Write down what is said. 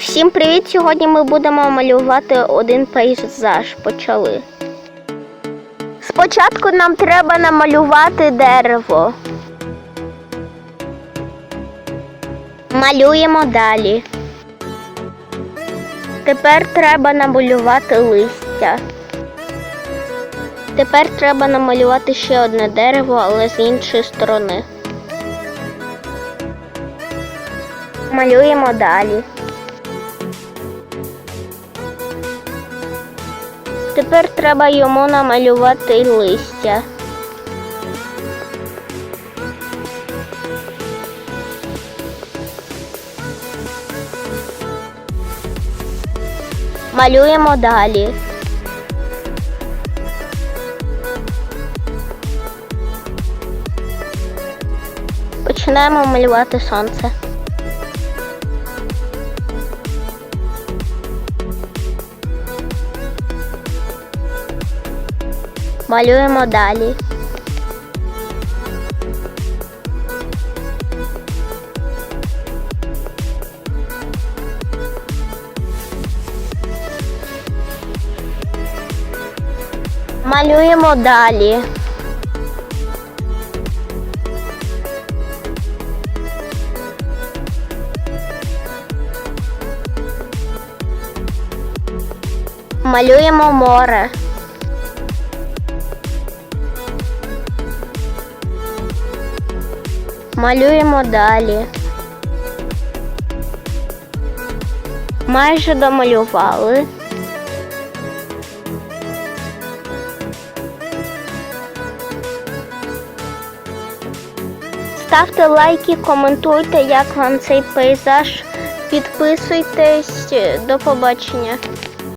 Всім привіт! Сьогодні ми будемо малювати один пейзаж. Почали. Спочатку нам треба намалювати дерево. Малюємо далі. Тепер треба намалювати листя. Тепер треба намалювати ще одне дерево, але з іншої сторони. Малюємо далі. Тепер треба йому намалювати листя. Малюємо далі. Починаємо малювати сонце. Малюємо далі. Малюємо далі. Малюємо море. Малюємо далі. Майже домалювали. Ставте лайки, коментуйте, як вам цей пейзаж. Підписуйтесь. До побачення.